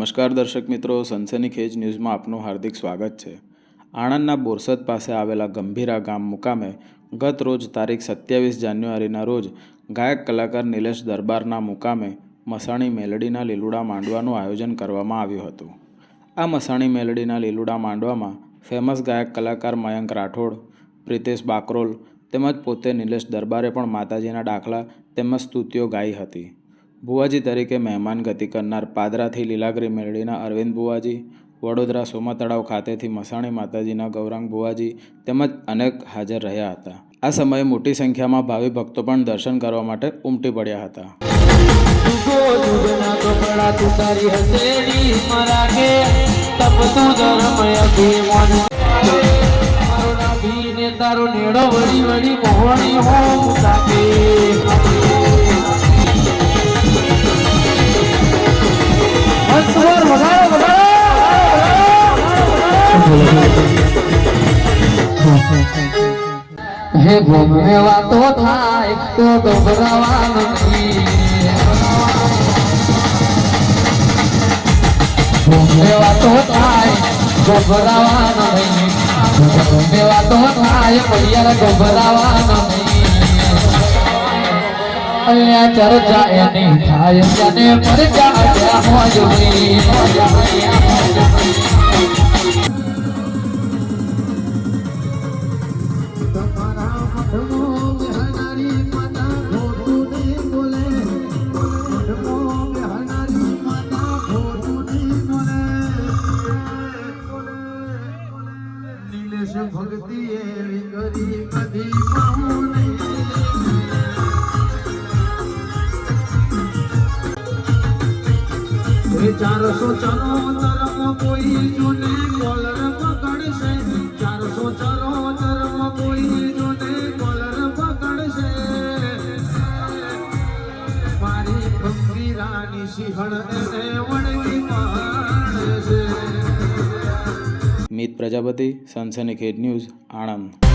નમસ્કાર દર્શક મિત્રો, સનસની ખેજ ન્યૂઝમાં આપનું હાર્દિક સ્વાગત છે. આણંદના બોરસદ પાસે આવેલા ગંભીરા ગામ મુકામે ગત રોજ તારીખ સત્યાવીસ જાન્યુઆરીના રોજ ગાયક કલાકાર નિલેશ દરબારના મુકામે મસાણી મેલડીના લીલુડા માંડવાનું આયોજન કરવામાં આવ્યું હતું. આ મસાણી મેલડીના લીલુડા માંડવામાં ફેમસ ગાયક કલાકાર મયંક રાઠોડ, પ્રિતેશ બાકરોલ તેમજ પોતે નિલેશ દરબારે પણ માતાજીના દાખલા તેમજ સ્તુતિઓ ગાઈ હતી. ભુવાજી તરીકે મહેમાન ગતિ કરનાર પાદરાથી લીલાગરી મેળડીના અરવિંદ ભુવાજી વડોદરા સોમા તળાવ ખાતેથી મસાણી માતાજીના ગૌરાંગ ભુવાજી તેમજ અનેક હાજર રહ્યા હતા. આ સમયે મોટી સંખ્યામાં ભાવિ ભક્તો પણ દર્શન કરવા માટે ઉમટી પડ્યા હતા. તારી નેડો વળી વળી મોહણી હો મુસાકે હે ભોગવે તો થાય, તો ગભરાવાનું ભોગવે તો થાય, ગભરાવાનો નહીં. ભોગવે તો થાય પૈયા ગભરાવાનો નહીં. અલ્યા ચર્ચા એની થાય તેને પરચા ત્યાં મોજણી નીલેશ ભક્તિ એવી કરી કદી પામું નહીં. ચારસો ચરો તરમ કોઈ જોને કોલર પકડશે. ચારસો ચરો તરમ કોઈ જોને કોલર પકડશે. મારી ગંભીરાની સિંહણ એને વણગી પાડશે. મિત પ્રજાપતિ સનસની ખેડ ન્યૂઝ આણંદ.